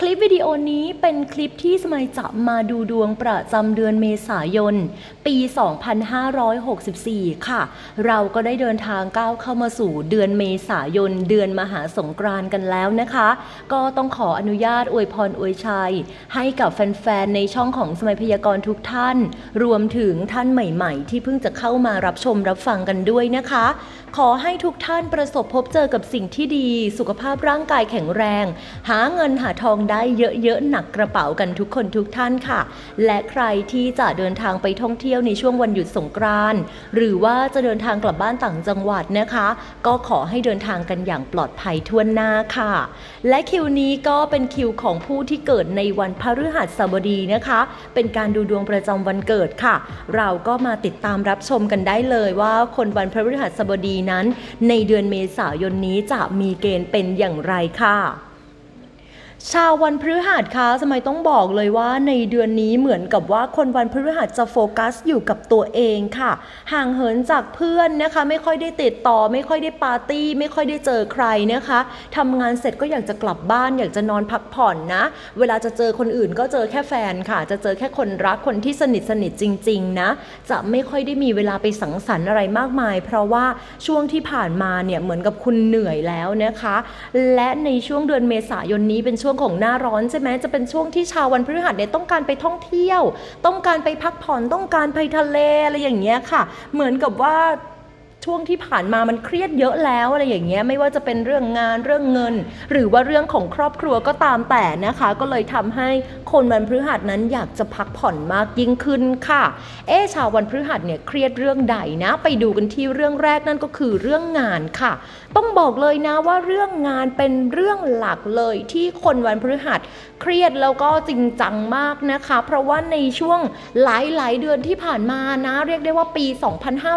คลิปวิดีโอนี้เป็นคลิปที่สมัยจะมาดูดวงประจำเดือนเมษายน ปี 2564 ค่ะ เราก็ได้เดินทางก้าวเข้ามาสู่เดือนเมษายน เดือนมหาสงกรานต์กันแล้วนะคะ ก็ต้องขออนุญาตอวยพรอวยชัย ให้กับแฟน ๆ ในช่องของสมัยพยากรณ์ทุกท่าน รวมถึงท่านใหม่ ๆ ที่เพิ่งจะเข้ามารับชมรับฟังกันด้วยนะคะ ขอให้ทุกท่านประสบพบเจอกับสิ่งที่ดี สุขภาพร่างกายแข็งแรง หาเงินหาทองได้เยอะๆ หนักกระเป๋ากันทุกคนทุกท่านค่ะ และใครที่จะเดินทางไปท่องเที่ยวในช่วงวันหยุดสงกรานต์หรือว่าจะเดินทางกลับบ้านต่างจังหวัดนะคะ ก็ขอให้เดินทางกันอย่างปลอดภัยทั่วหน้าค่ะ และคิวนี้ก็เป็นคิวของผู้ที่เกิดในวันพฤหัสบดีนะคะ เป็นการดูดวงประจำวันเกิดค่ะ เราก็มาติดตามรับชมกันได้เลยว่าคนวันพฤหัสบดีนั้น ในเดือนเมษายนนี้จะมีเกณฑ์เป็นอย่างไรค่ะ ชาววันพฤหัสคะสมัยต้องบอกเลยว่าในเดือนนี้เหมือนกับว่าคนวันพฤหัสจะโฟกัสอยู่กับตัวเองค่ะ ห่างเหินจากเพื่อนนะคะ ไม่ค่อยได้ติดต่อ ไม่ค่อยได้ปาร์ตี้ ไม่ค่อยได้เจอใครนะคะทำงานเสร็จก็อยากจะกลับบ้าน อยากจะนอนพักผ่อนนะ เวลาจะเจอคนอื่นก็เจอแค่แฟนค่ะ จะเจอแค่คนรักคนที่สนิทสนิทจริง ๆ นะ จะไม่ค่อยได้มีเวลาไปสังสรรค์อะไรมากมาย เพราะว่าช่วงที่ผ่านมาเนี่ยเหมือนกับคุณเหนื่อยแล้วนะคะ และในช่วงเดือนเมษายนนี้เป็นช่วง่วงของหน้าร้อนใช่ไหมจะเป็นช่วงที่ชาววันพฤหัสเนี่ยต้องการไปท่องเที่ยว ต้องการไปพักผ่อนต้องการไปทะเลอะไรอย่างเงี้ยค่ะ เหมือนกับว่า ช่วงที่ผ่านมามันเครียดเยอะแล้วอะไรอย่างเงี้ยไม่ว่าจะเป็นเรื่องงานเรื่องเงิน หรือว่าเรื่องของครอบครัวก็ตามแต่นะคะ ก็เลยทำให้คนวันพฤหัสนั้นอยากจะพักผ่อนมากยิ่งขึ้นค่ะ เอ๊ชาววันพฤหัสเนี่ยเครียดเรื่องใดนะ ไปดูกันที่เรื่องแรกนั่นก็คือเรื่องงานค่ะ ต้องบอกเลยนะว่าเรื่องงานเป็นเรื่องหลักเลยที่คนวันพฤหัสเครียดแล้วก็จริงจังมากนะคะ เพราะว่าในช่วงหลายๆเดือนที่ผ่านมานะ เรียกได้ว่าปี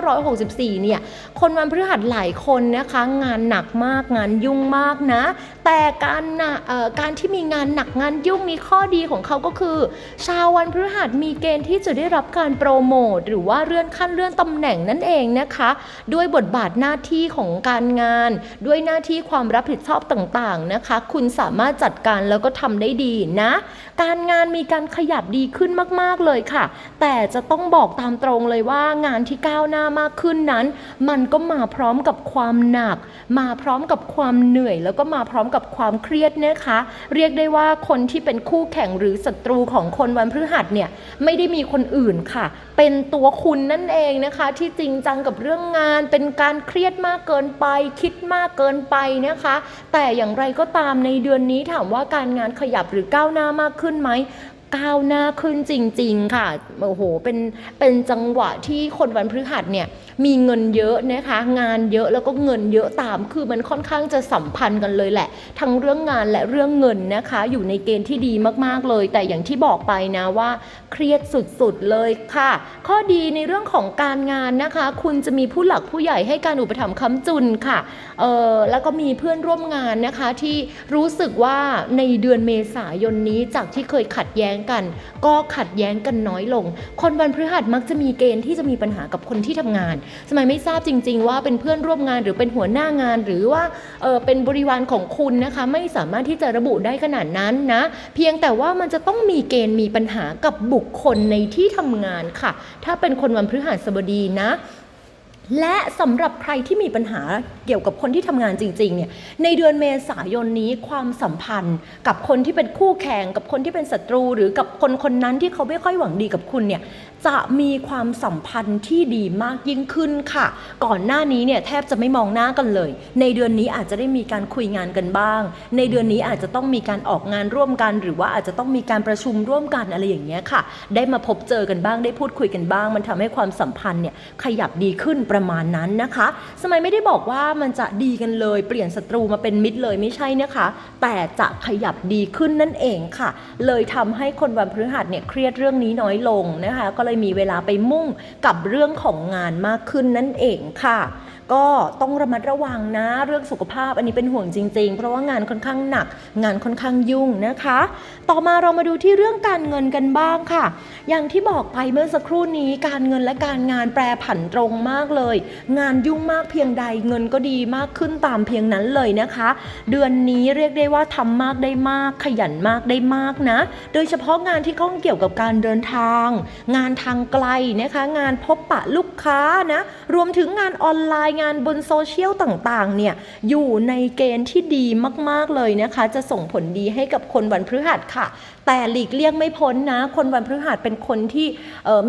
2564 เนี่ยคนวันพฤหัสหลายคนนะคะ งานหนักมากงานยุ่งมากนะแต่การนะการที่มีงานหนักงานยุ่งมีข้อดีของเขาก็คือ ชาววันพฤหัสมีเกณฑ์ที่จะได้รับการโปรโมทหรือว่าเลื่อนขั้นเลื่อนตำแหน่งนั่นเองนะคะ ด้วยบทบาทหน้าที่ของการงาน ด้วยหน้าที่ความรับผิดชอบต่างๆนะคะ คุณสามารถจัดการแล้วก็ทำได้ดีนะ การงานมีการขยับดีขึ้นมากๆเลยค่ะ แต่จะต้องบอกตามตรงเลยว่างานที่ก้าวหน้ามากขึ้นนั้น มันก็มาพร้อมกับความหนัก มาพร้อมกับความเหนื่อยแล้วก็มาพร้อมกับความเครียดนะคะ เรียกได้ว่าคนที่เป็นคู่แข่งหรือศัตรูของคนวันพฤหัสเนี่ยไม่ได้มีคนอื่นค่ะ เป็นตัวคุณนั่นเองนะคะ ที่จริงจังกับเรื่องงาน เป็นการเครียดมากเกินไป คิดมากเกินไปนะคะ แต่อย่างไรก็ตามในเดือนนี้ถามว่าการงานขยับหรือก้าวหน้ามากขึ้นไหมก้าวหน้าขึ้นจริง ๆ ค่ะ โอ้โห เป็น เป็นจังหวะที่คนวันพฤหัสเนี่ย มีเงินเยอะนะคะ งานเยอะแล้วก็เงินเยอะตาม คือมันค่อนข้างจะสัมพันธ์กันเลยแหละ ทั้งเรื่องงานและเรื่องเงินนะคะ อยู่ในเกณฑ์ที่ดีมากๆเลย แต่อย่างที่บอกไปนะว่าเครียดสุดๆเลยค่ะ ข้อดีในเรื่องของการงานนะคะ คุณจะมีผู้หลักผู้ใหญ่ให้การอุปถัมภ์ค้ำจุนค่ะเออแล้วก็มีเพื่อนร่วมงานนะคะที่รู้สึกว่าในเดือนเมษายนนี้จากที่เคยขัดแย้งกัน ก็ขัดแย้งกันน้อยลง คนวันพฤหัสมักจะมีเกณฑ์ที่จะมีปัญหากับคนที่ทำงานสมัยไม่ทราบจริง ๆ ว่าเป็นเพื่อนร่วมงานหรือเป็นหัวหน้างาน หรือว่าเออเป็นบริวารของคุณนะคะ ไม่สามารถที่จะระบุได้ขนาดนั้นนะ เพียงแต่ว่ามันจะต้องมีเกณฑ์มีปัญหากับบุคคลในที่ทำงานค่ะ ถ้าเป็นคนวันพฤหัสบดีนะ และสำหรับใครที่มีปัญหาเกี่ยวกับคนที่ทำงานจริงๆเนี่ยในเดือนเมษายนนี้ความสัมพันธ์ กับคนที่เป็นคู่แข่งกับคนที่เป็นศัตรู หรือกับคนคนนั้นที่เขาไม่ค่อยหวังดีกับคุณเนี่ยจะมีความสัมพันธ์ที่ดีมากยิ่งขึ้นค่ะ ก่อนหน้านี้เนี่ยแทบจะไม่มองหน้ากันเลย ในเดือนนี้อาจจะได้มีการคุยงานกันบ้าง ในเดือนนี้อาจจะต้องมีการออกงานร่วมกัน หรือว่าอาจจะต้องมีการประชุมร่วมกันอะไรอย่างเงี้ยค่ะ ได้มาพบเจอกันบ้างได้พูดคุยกันบ้าง มันทำให้ความสัมพันธ์เนี่ยขยับดีขึ้นประมาณนั้นนะคะ สมัยไม่ได้บอกว่ามันจะดีกันเลยเปลี่ยนศัตรูมาเป็นมิตรเลยไม่ใช่นะคะ แต่จะขยับดีขึ้นนั่นเองค่ะ เลยทำให้คนวันพฤหัสเนี่ยเครียดเรื่องนี้น้อยลงนะคะ ก็เลยมีเวลาไปมุ่งกับเรื่องของงานมากขึ้นนั่นเองค่ะ ก็ต้องระมัดระวังนะเรื่องสุขภาพอันนี้เป็นห่วงจริง ๆ เพราะว่างานค่อนข้างหนัก งานค่อนข้างยุ่งนะคะ ต่อมาเรามาดูที่เรื่องการเงินกันบ้างค่ะ อย่างที่บอกไปเมื่อสักครู่นี้การเงินและการงานแปรผันตรงมากเลย งานยุ่งมากเพียงใดเงินก็ดีมากขึ้นตามเพียงนั้นเลยนะคะ เดือนนี้เรียกได้ว่าทำมากได้มาก ขยันมากได้มากนะ โดยเฉพาะงานที่ข้องเกี่ยวกับการเดินทาง งานทางไกลนะคะ งานพบปะลูกค้านะ รวมถึงงานออนไลน์งานบนโซเชียลต่างๆเนี่ยอยู่ในเกณฑ์ที่ดีมากๆเลยนะคะ จะส่งผลดีให้กับคนวันพฤหัสค่ะ แต่หลีกเลี่ยงไม่พ้นนะ คนวันพฤหัสเป็นคนที่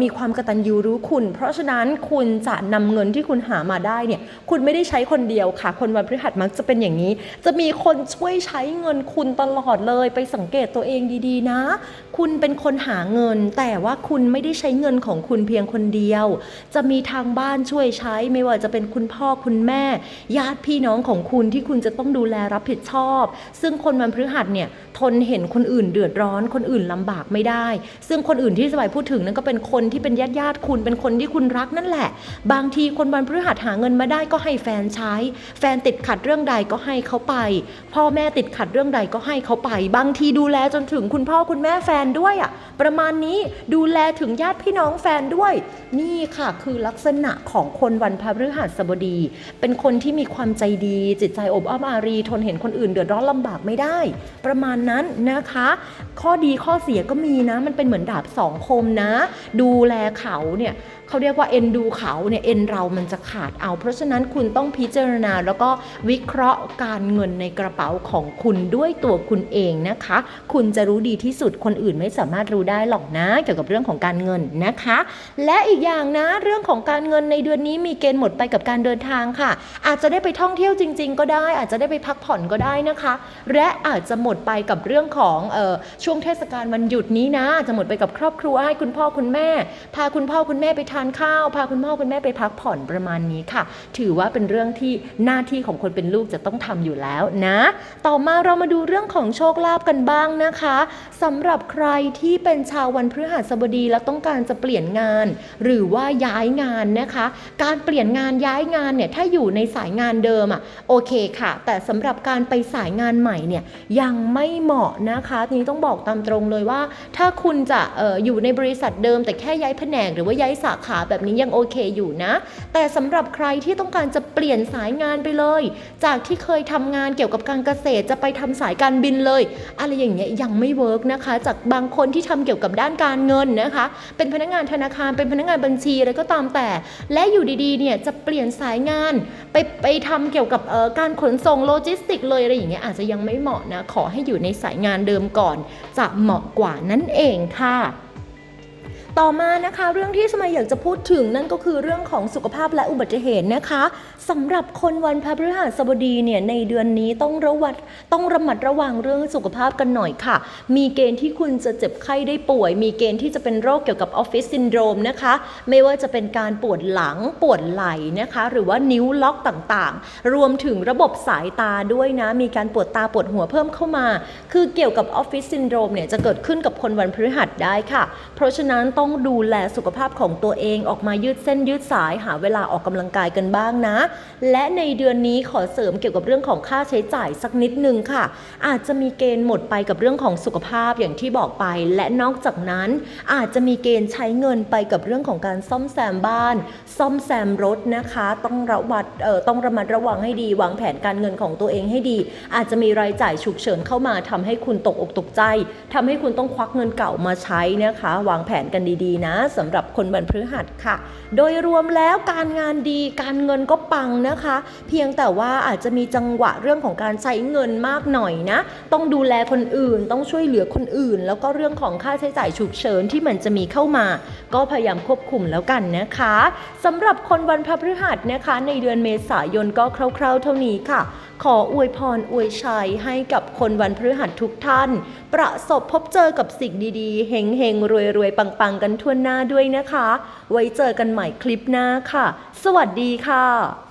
มีความกตัญญูรู้คุณ เพราะฉะนั้นคุณจะนำเงินที่คุณหามาได้เนี่ยคุณไม่ได้ใช้คนเดียวค่ะ คนวันพฤหัสมักจะเป็นอย่างนี้ จะมีคนช่วยใช้เงินคุณตลอดเลยไปสังเกตตัวเองดีๆนะ คุณเป็นคนหาเงิน แต่ว่าคุณไม่ได้ใช้เงินของคุณเพียงคนเดียว จะมีทางบ้านช่วยใช้ไม่ว่าจะเป็นคุณพ่อพ่อคุณแม่ ญาติพี่น้องของคุณที่คุณจะต้องดูแลรับผิดชอบ ซึ่งคนวันพฤหัสเนี่ยทนเห็นคนอื่นเดือดร้อน คนอื่นลำบากไม่ได้ ซึ่งคนอื่นที่สบายพูดถึงนั่นก็เป็นคนที่เป็นญาติญาติคุณเป็นคนที่คุณรักนั่นแหละ บางทีคนวันพฤหัสหาเงินมาได้ก็ให้แฟนใช้ แฟนติดขัดเรื่องใดก็ให้เขาไป พ่อแม่ติดขัดเรื่องใดก็ให้เขาไป บางทีดูแลจนถึงคุณพ่อคุณแม่แฟนด้วยอะ่ะประมาณนี้ดูแลถึงญาติพี่น้องแฟนด้วย นี่ค่ะคือลักษณะของคนวันพฤหัสบดีเป็นคนที่มีความใจดี จิตใจอบอ้อมอารี ทนเห็นคนอื่นเดือดร้อนลำบากไม่ได้ ประมาณนั้นนะคะ ข้อดีข้อเสียก็มีนะ มันเป็นเหมือนดาบสองคมนะ ดูแลเขาเนี่ยเขาเรียกว่าเอ็นดูเขาเนี่ยเอ็นเรามันจะขาดเอา เพราะฉะนั้นคุณต้องพิจารณาแล้วก็วิเคราะห์การเงินในกระเป๋าของคุณด้วยตัวคุณเองนะคะ คุณจะรู้ดีที่สุดคนอื่นไม่สามารถรู้ได้หรอกนะ เกี่ยวกับเรื่องของการเงินนะคะ และอีกอย่างนะเรื่องของการเงินในเดือนนี้มีเกณฑ์หมดไปกับการเดินทางค่ะ อาจจะได้ไปท่องเที่ยวจริง ๆ ก็ได้ อาจจะได้ไปพักผ่อนก็ได้นะคะ และอาจจะหมดไปกับเรื่องของออช่วงเทศกาลวันหยุดนี้นะอาจจะหมดไปกับครอบครัวให้คุณพ่อคุณแม่ พาคุณพ่อคุณแม่ไปทานข้าว พาคุณพ่อคุณแม่ไปพักผ่อนประมาณนี้ค่ะ ถือว่าเป็นเรื่องที่หน้าที่ของคนเป็นลูกจะต้องทำอยู่แล้วนะ ต่อมาเรามาดูเรื่องของโชคลาภกันบ้างนะคะสำหรับใครที่เป็นชาววันพฤหัสบดีแล้วต้องการจะเปลี่ยนงาน หรือว่าย้ายงานนะคะ การเปลี่ยนงานย้ายงานเนี่ยถ้าอยู่ในสายงานเดิมอะโอเคค่ะ แต่สำหรับการไปสายงานใหม่เนี่ยยังไม่เหมาะนะคะทีนี้ต้องบอกตามตรงเลยว่า ถ้าคุณจะอออยู่ในบริษัทเดิม แต่แค่ย้ายแผนกหรือว่าย้ายสาขาแบบนี้ยังโอเคอยู่นะ แต่สำหรับใครที่ต้องการจะเปลี่ยนสายงานไปเลย จากที่เคยทำงานเกี่ยวกับการเกษตรจะไปทำสายการบินเลยอะไรอย่างเงี้ยยังไม่เวิร์กนะคะ จากบางคนที่ทำเกี่ยวกับด้านการเงินนะคะ เป็นพนักงานธนาคารเป็นพนักงานบัญชีอะไรก็ตามแต่ และอยู่ดีๆเนี่ยจะเปลี่ยนสายายงาน ไปไปทำเกี่ยวกับเอ่อการขนส่งโลจิสติกเลยอะไรอย่างเงี้ยอาจจะยังไม่เหมาะนะ ขอให้อยู่ในสายงานเดิมก่อน จะเหมาะกว่านั่นเองค่ะ ต่อมานะคะเรื่องที่สมัยอยากจะพูดถึงนั่นก็คือเรื่องของสุขภาพและอุบัติเหตุนะคะสำหรับคนวันพฤหัสบดีเนี่ยในเดือนนี้ต้องระวัดต้องระมัดระวังเรื่องสุขภาพกันหน่อยค่ะ มีเกณฑ์ที่คุณจะเจ็บไข้ได้ป่วย มีเกณฑ์ที่จะเป็นโรคเกี่ยวกับออฟฟิศซินโดรมนะคะ ไม่ว่าจะเป็นการปวดหลังปวดไหล่นะคะ หรือว่านิ้วล็อกต่างๆ รวมถึงระบบสายตาด้วยนะ มีการปวดตาปวดหัวเพิ่มเข้ามา คือเกี่ยวกับออฟฟิศซินโดรมเนี่ยจะเกิดขึ้นกับคนวันพฤหัสได้ค่ะ เพราะฉะนั้นต้องดูแลสุขภาพของตัวเองออกมายืดเส้นยืดสายหาเวลาออกกำลังกายกันบ้างนะ และในเดือนนี้ขอเสริมเกี่ยวกับเรื่องของค่าใช้จ่ายสักนิดนึงค่ะ อาจจะมีเกณฑ์หมดไปกับเรื่องของสุขภาพอย่างที่บอกไป และนอกจากนั้น อาจจะมีเกณฑ์ใช้เงินไปกับเรื่องของการซ่อมแซมบ้าน ซ่อมแซมรถนะคะ ต้องระวัดเอ่อต้องระมัดระวังให้ดี วางแผนการเงินของตัวเองให้ดี อาจจะมีรายจ่ายฉุกเฉินเข้ามาทำให้คุณตกอกตกใจทำให้คุณต้องควักเงินเก่ามาใช้นะคะ วางแผนกันดีๆ นะสำหรับคนวันพฤหัสค่ะ โดยรวมแล้วการงานดีการเงินก็ปังนะคะ เพียงแต่ว่าอาจจะมีจังหวะเรื่องของการใช้เงินมากหน่อยนะ ต้องดูแลคนอื่น ต้องช่วยเหลือคนอื่น แล้วก็เรื่องของค่าใช้จ่ายฉุกเฉินที่มันจะมีเข้ามา ก็พยายามควบคุมแล้วกันนะคะสำหรับคนวันพฤหัสนะคะ ในเดือนเมษายนก็คร่าวๆ เท่านี้ค่ะ ขออวยพรอวยชัยให้กับคนวันพฤหัสทุกท่าน ประสบพบเจอกับสิ่งดีๆ เฮงเฮงรวยรวยปังๆ กันทั่วหน้าด้วยนะคะ ไว้เจอกันใหม่คลิปหน้าค่ะ สวัสดีค่ะ